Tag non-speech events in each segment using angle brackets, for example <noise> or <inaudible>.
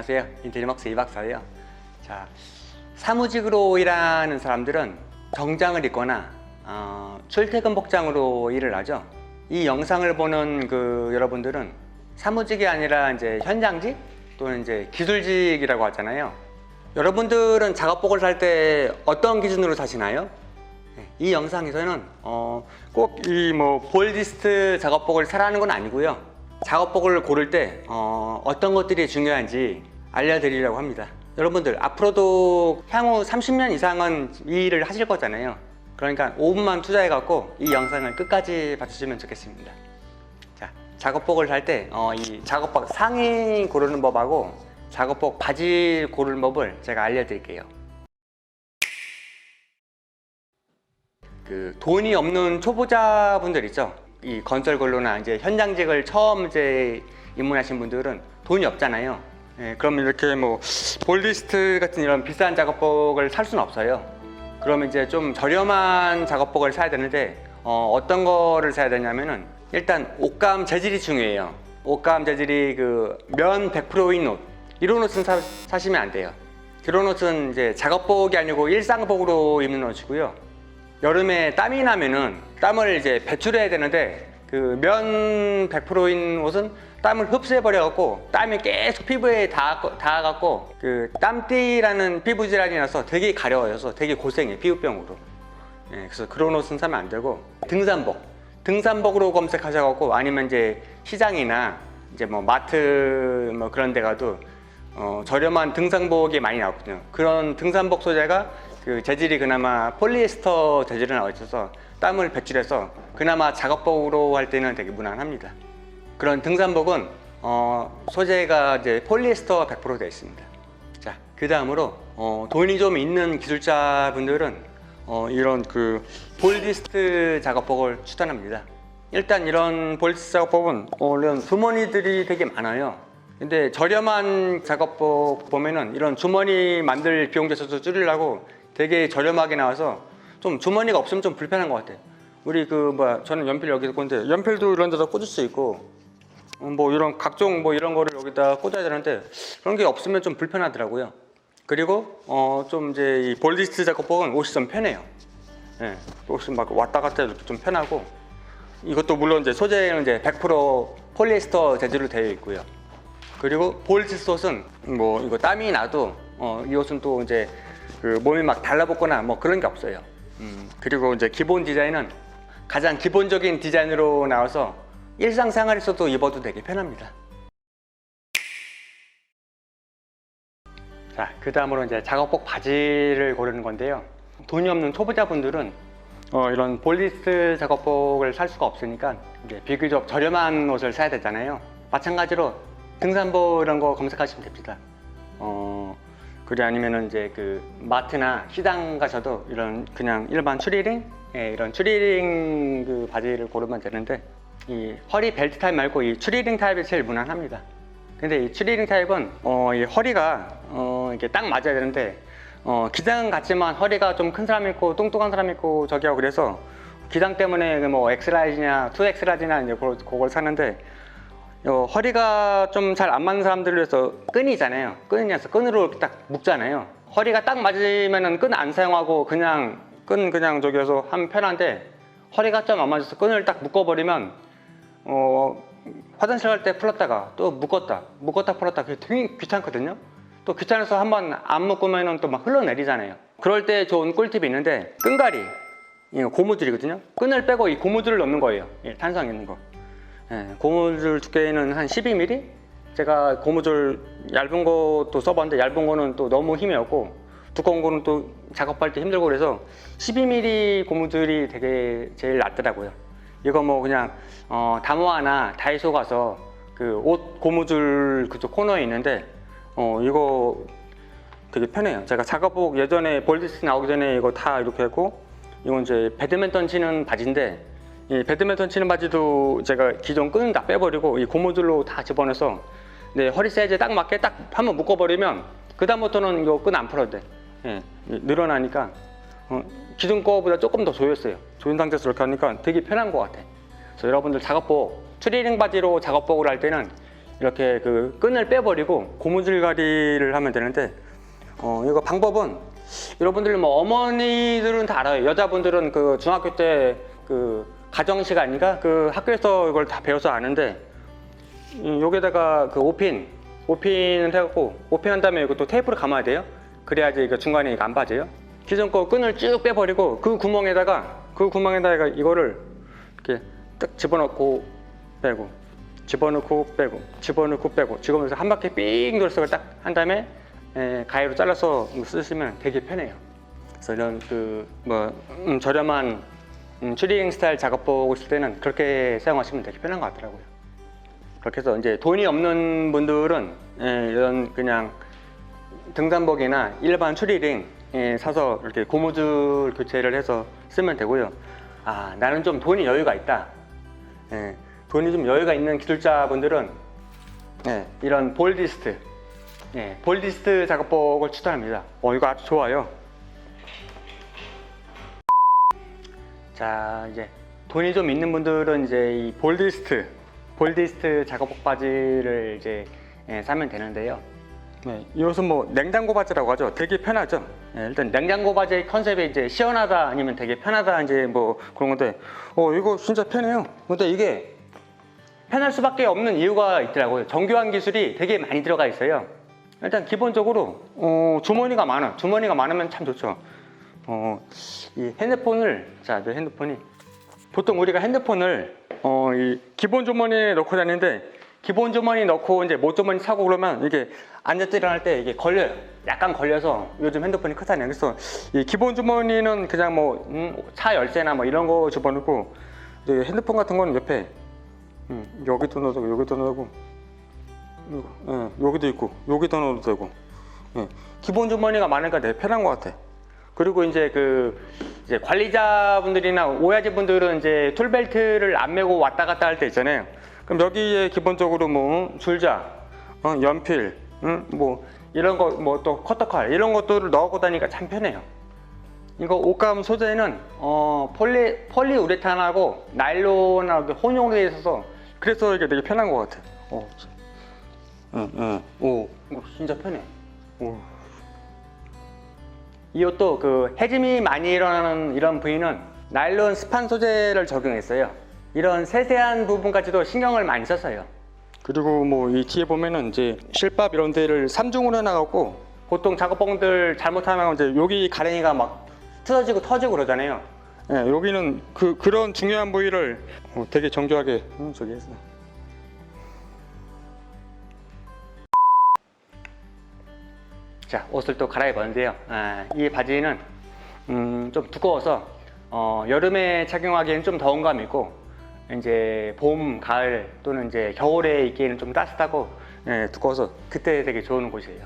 안녕하세요. 인테리먹스 이박사예요. 자, 사무직으로 일하는 사람들은 정장을 입거나 어, 출퇴근 복장으로 일을 하죠. 이 영상을 보는 그 여러분들은 사무직이 아니라 이제 현장직 또는 이제 기술직이라고 하잖아요. 여러분들은 작업복을 살 때 어떤 기준으로 사시나요? 네, 이 영상에서는 어, 꼭 이 뭐 볼디스트 작업복을 사라는 건 아니고요. 작업복을 고를 때 어, 어떤 것들이 중요한지 알려드리려고 합니다. 여러분들 앞으로도 향후 30년 이상은 이 일을 하실 거잖아요. 그러니까 5분만 투자해 갖고 이 영상을 끝까지 봐주시면 좋겠습니다. 자, 작업복을 살때 어, 이 작업복 상의 고르는 법하고 작업복 바지 고르는 법을 제가 알려드릴게요. 그 돈이 없는 초보자분들 있죠. 이 건설 근로나 이제 현장직을 처음 이제 입문하신 분들은 돈이 없잖아요. 예, 그러면 이렇게 뭐 볼리스트 같은 이런 비싼 작업복을 살 수는 없어요. 그러면 이제 좀 저렴한 작업복을 사야 되는데 어, 어떤 거를 사야 되냐면은 일단 옷감 재질이 중요해요. 옷감 재질이 그 면 100%인 옷 이런 옷은 사, 사시면 안 돼요. 그런 옷은 이제 작업복이 아니고 일상복으로 입는 옷이고요. 여름에 땀이 나면은 땀을 이제 배출해야 되는데 그 면 100%인 옷은 땀을 흡수해 버려 갖고 땀이 계속 피부에 닿아 닿아갖고 그 땀띠라는 피부 질환이 나서 되게 가려워져서 되게 고생해 피부병으로. 예, 그래서 그런 옷은 사면 안 되고 등산복 등산복으로 검색하셔갖고 아니면 이제 시장이나 이제 뭐 마트 뭐 그런 데 가도 어, 저렴한 등산복이 많이 나왔거든요. 그런 등산복 소재가 그 재질이 그나마 폴리에스터 재질은 나와 있어서 땀을 배출해서 그나마 작업복으로 할 때는 되게 무난합니다. 그런 등산복은 어, 소재가 이제 폴리에스터 100% 되어 있습니다. 자, 그 다음으로 어, 돈이 좀 있는 기술자분들은 어, 이런 그 볼디스트 작업복을 추천합니다. 일단 이런 볼디스트 작업복은 어, 이런 주머니들이 되게 많아요. 근데 저렴한 작업복 보면은 이런 주머니 만들 비용 대해서 줄이려고 되게 저렴하게 나와서 좀 주머니가 없으면 좀 불편한 것 같아요. 우리 그 뭐야 저는 연필 여기서 꽂는데 연필도 이런 데다 꽂을 수 있고 어, 뭐 이런 각종 뭐 이런 거를 여기다 꽂아야 되는데 그런 게 없으면 좀 불편하더라고요. 그리고 어 좀 이제 이 볼리스트 작업복은 옷이 좀 편해요. 예, 옷이 막 왔다 갔다 해도 좀 편하고 이것도 물론 이제 소재는 이제 100% 폴리에스터 재질로 되어 있고요. 그리고 볼리스트 옷은 뭐 이거 땀이 나도 어, 이 옷은 또 이제 그 몸이 막 달라붙거나 뭐 그런 게 없어요. 음, 그리고 이제 기본 디자인은 가장 기본적인 디자인으로 나와서 일상생활에서도 입어도 되게 편합니다. 자, 그 다음으로 이제 작업복 바지를 고르는 건데요. 돈이 없는 초보자분들은 어, 이런 볼리스트 작업복을 살 수가 없으니까 비교적 저렴한 옷을 사야 되잖아요. 마찬가지로 등산복 이런 거 검색하시면 됩니다. 어, 그리 아니면은 이제 그 마트나 시장 가셔도 이런 그냥 일반 추리링, 예, 이런 추리링 그 바지를 고르면 되는데 이 허리 벨트 타입 말고 이 추리링 타입이 제일 무난합니다. 근데 이 추리링 타입은 어, 이 허리가 어, 이게 딱 맞아야 되는데 어, 기장 같지만 허리가 좀 큰 사람 있고 뚱뚱한 사람 있고 저기 하고 그래서 기장 때문에 그뭐 엑스라지나 투 엑스라지나 이제 그걸, 그걸 사는데 어, 허리가 좀 잘 안 맞는 사람들을 위해서 끈이잖아요. 끈이라서 끈으로 딱 묶잖아요. 허리가 딱 맞으면은 끈 안 사용하고 그냥 끈 그냥 저기서 하면 편한데 허리가 좀 안 맞아서 끈을 딱 묶어버리면 어, 화장실 갈 때 풀었다가 또 묶었다 묶었다 풀었다 그게 되게 귀찮거든요. 또 귀찮아서 한번 안 묶으면은 또막 흘러내리잖아요. 그럴 때 좋은 꿀팁이 있는데 끈가리 이거 고무줄이거든요. 끈을 빼고 이 고무줄을 넣는 거예요. 예, 탄성 있는 거. 예, 고무줄 두께는 한 12mm? 제가 고무줄 얇은 것도 써봤는데 얇은 거는 또 너무 힘이 없고 두꺼운 거는 또 작업할 때 힘들고 그래서 12mm 고무줄이 되게 제일 낫더라고요. 이거 뭐 그냥 어, 다모아나 다이소 가서 그 옷 고무줄 그쪽 코너에 있는데 어, 이거 되게 편해요. 제가 작업복 예전에 볼디스 나오기 전에 이거 다 이렇게 했고 이건 이제 배드민턴 치는 바지인데 이 배드민턴 치는 바지도 제가 기존 끈은 다 빼버리고 이 고무줄로 다 집어넣어서 네, 허리 사이즈에 딱 맞게 딱 한번 묶어버리면 그 다음부터는 이거 끈 안 풀어도 돼. 예, 늘어나니까 어, 기존 거보다 조금 더 조였어요. 조인 상태에서 이렇게 하니까 되게 편한 것 같아. 그래서 여러분들 작업복 추리닝 바지로 작업복을 할 때는 이렇게 그 끈을 빼버리고 고무줄가리를 하면 되는데 어 이거 방법은 여러분들 뭐 어머니들은 다 알아요. 여자분들은 그 중학교 때 그 가정 시간인가 그 학교에서 이걸 다 배워서 아는데 음, 여기다가 그 오핀 오핀을 해갖고 오핀한 다음에 또 테이프를 감아야 돼요. 그래야지 이거 중간에 이거 안 빠져요. 기존 거 끈을 쭉 빼버리고 그 구멍에다가 그 구멍에다가 이거를 이렇게 딱 집어넣고 빼고 집어넣고 빼고 집어넣고 빼고 지금에서 한 바퀴 삥 돌려서 딱 한 다음에 에, 가위로 잘라서 쓰시면 되게 편해요. 그래서 이런 그뭐 음, 저렴한 음, 추리닝 스타일 작업복 있을 때는 그렇게 사용하시면 되게 편한 것 같더라고요. 그렇게 해서 이제 돈이 없는 분들은 예, 이런 그냥 등산복이나 일반 추리링 예, 사서 이렇게 고무줄 교체를 해서 쓰면 되고요. 아 나는 좀 돈이 여유가 있다. 예, 돈이 좀 여유가 있는 기술자분들은 예, 이런 볼디스트, 예, 볼디스트 작업복을 추천합니다. 어 이거 아주 좋아요. 자 이제 돈이 좀 있는 분들은 이제 이 볼디스트, 볼디스트 작업복 바지를 이제 예, 사면 되는데요. 네, 이것은 뭐 냉장고 바지라고 하죠. 되게 편하죠. 예, 일단 냉장고 바지의 컨셉이 이제 시원하다 아니면 되게 편하다 이제 뭐 그런 건데, 어 이거 진짜 편해요. 근데 이게 편할 수밖에 없는 이유가 있더라고요. 정교한 기술이 되게 많이 들어가 있어요. 일단 기본적으로 어, 주머니가 많아. 주머니가 많으면 참 좋죠. 어, 이 핸드폰을 자, 저 핸드폰이 보통 우리가 핸드폰을 어, 이 기본 주머니에 넣고 다니는데 기본 주머니 넣고 이제 모 주머니 차고 그러면 이게 앉았다 일어날 때 이게 걸려요. 약간 걸려서 요즘 핸드폰이 크다네요. 그래서 이 기본 주머니는 그냥 뭐차 열쇠나 뭐 이런 거 집어넣고 이제 핸드폰 같은 거는 옆에 음, 여기도 넣어도 여기도 넣고 예, 여기도 있고 여기도 넣어도 되고 예, 기본 주머니가 많으니까 되게 편한 것 같아. 그리고 이제 그 이제 관리자분들이나 오야지 분들은 이제 툴벨트를 안 메고 왔다 갔다 할 때 있잖아요. 그럼 여기에 기본적으로 뭐 줄자, 어, 연필, 음, 뭐 이런 거 뭐 또 커터칼 이런 것들을 넣고 다니까 참 편해요. 이거 옷감 소재는 어, 폴리 폴리우레탄하고 나일론하고 혼용으로 되어 있어서 그래서 이게 되게 편한 것 같아. 어, 응, 응, 오, 진짜 편해. 오. 이 옷도 그 해짐이 많이 일어나는 이런 부위는 나일론 스판 소재를 적용했어요. 이런 세세한 부분까지도 신경을 많이 썼어요. 그리고 뭐 이 뒤에 보면은 이제 실밥 이런 데를 삼중으로 해놔갖고 보통 작업봉들 잘못하면 이제 여기 가랭이가 막 뜯어지고 터지고 그러잖아요. 예, 여기는 그 그런 중요한 부위를 어, 되게 정교하게 음, 저기 했어. 자 옷을 또 갈아입었는데요. 아, 이 바지는 음, 좀 두꺼워서 어, 여름에 착용하기에는 좀 더운 감이 있고 이제 봄, 가을 또는 이제 겨울에 입기에는 좀 따뜻하고 예, 두꺼워서 그때 되게 좋은 곳이에요.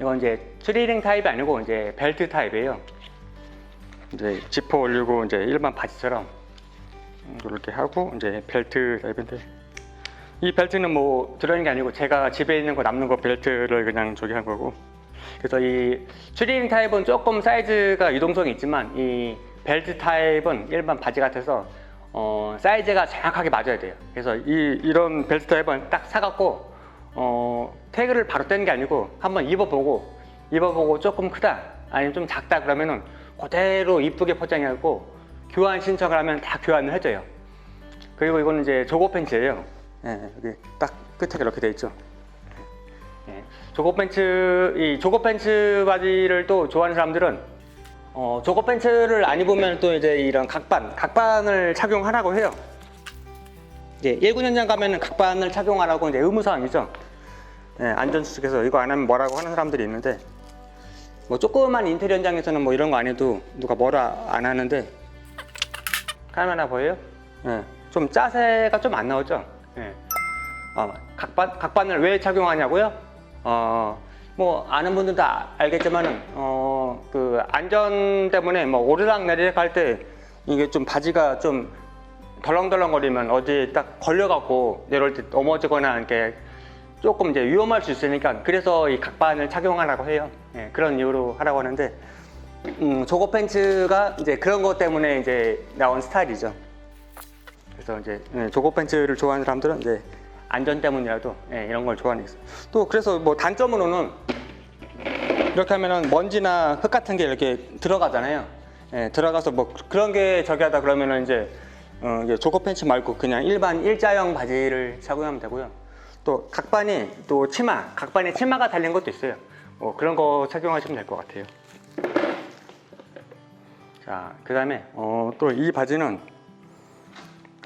이건 이제 추리링 타입이 아니고 이제 벨트 타입이에요. 이제 지퍼 올리고 이제 일반 바지처럼 이렇게 하고 이제 벨트 타입인데 이 벨트는 뭐 들어있는 게 아니고 제가 집에 있는 거 남는 거 벨트를 그냥 저기 한 거고 그래서 이 추리닝 타입은 조금 사이즈가 유동성이 있지만 이 벨트 타입은 일반 바지 같아서 어, 사이즈가 정확하게 맞아야 돼요. 그래서 이 이런 벨트 타입은 딱 사갖고 어, 태그를 바로 떼는 게 아니고 한번 입어보고 입어보고 조금 크다 아니면 좀 작다 그러면은 그대로 이쁘게 포장해갖고 교환 신청을 하면 다 교환을 해줘요. 그리고 이거는 이제 조거 팬츠예요. 예, 여기 딱 끝에 이렇게 돼 있죠. 예, 조거 팬츠 이 조거 팬츠 바지를 또 좋아하는 사람들은 어, 조거 팬츠를 안 입으면 또 이제 이런 각반 각반을 착용하라고 해요. 이제 예군 현장 가면은 각반을 착용하라고 이제 의무 사항이죠. 예, 안전수칙에서 이거 안 하면 뭐라고 하는 사람들이 있는데 뭐 조그만 인테리어 현장에서는 뭐 이런 거 안 해도 누가 뭐라 안 하는데 카메라 보여요? 예, 좀 짜세가 좀 안 나오죠? 예. 어, 각반, 각반을 왜 착용하냐고요? 어, 뭐 아는 분들도 아- 알겠지만은 어, 그 안전 때문에 뭐 오르락 내리락 할 때 이게 좀 바지가 좀 덜렁덜렁거리면 어디에 딱 걸려갖고 내려올 때 넘어지거나 이렇게 조금 이제 위험할 수 있으니까 그래서 이 각반을 착용하라고 해요. 예, 그런 이유로 하라고 하는데 음, 조거 팬츠가 이제 그런 것 때문에 이제 나온 스타일이죠. 그래서 이제 예, 조거 팬츠를 좋아하는 사람들은 이제 안전 때문이라도 예, 이런 걸 좋아하는 게 있어요. 또 그래서 뭐 단점으로는 이렇게 하면은 먼지나 흙 같은 게 이렇게 들어가잖아요. 예, 들어가서 뭐 그런 게 저기 하다 그러면은 이제 어, 이제 조거 팬츠 말고 그냥 일반 일자형 바지를 착용하면 되고요. 또 각반이 또 치마, 각반에 치마가 달린 것도 있어요. 뭐 그런 거 착용하시면 될 것 같아요. 자, 그 다음에 어, 또 이 바지는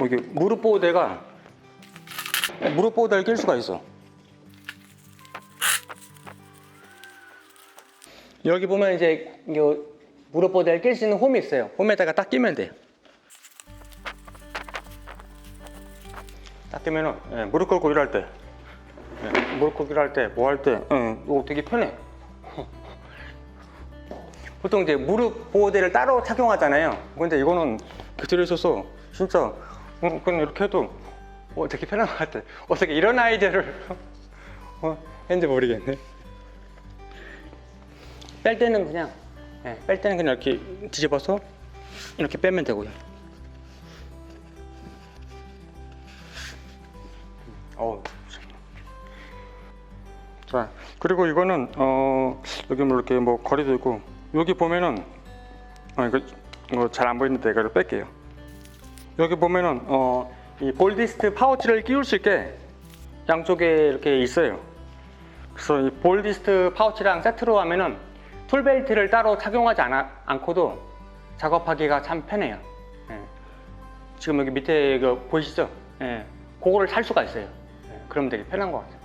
여기 무릎 보호대가 무릎 보호대를 낄 수가 있어. 여기 보면 이제 요 무릎 보호대를 낄수 있는 홈이 있어요. 홈에다가 딱 끼면 돼요. 딱 끼면은 예, 무릎 꿇고 일할 때, 예, 무릎 꿇고 일할 때, 뭐 할 때, 예, 이거 되게 편해. <laughs> 보통 이제 무릎 보호대를 따로 착용하잖아요. 근데 이거는 그대로 있어서 진짜 어, 그냥 이렇게 해도 어, 되게 편한 것 같아. 어떻게 이런 아이디어를 <laughs> 어, 했는지 모르겠네. 뺄 때는 그냥 예, 뺄 때는 그냥 이렇게 뒤집어서 이렇게 빼면 되고요. 어. 자 그리고 이거는 어 여기 뭐 이렇게 뭐 거리도 있고 여기 보면은 어 이거 이거 잘 안 보이는데 이거를 뺄게요. 여기 보면은 어 이 볼디스트 파우치를 끼울 수 있게 양쪽에 이렇게 있어요. 그래서 이 볼디스트 파우치랑 세트로 하면은 툴벨트를 따로 착용하지 않아, 않고도 작업하기가 참 편해요. 예. 지금 여기 밑에 이거 보이시죠? 예. 그거를 살 수가 있어요. 예. 그러면 되게 편한 것 같아요.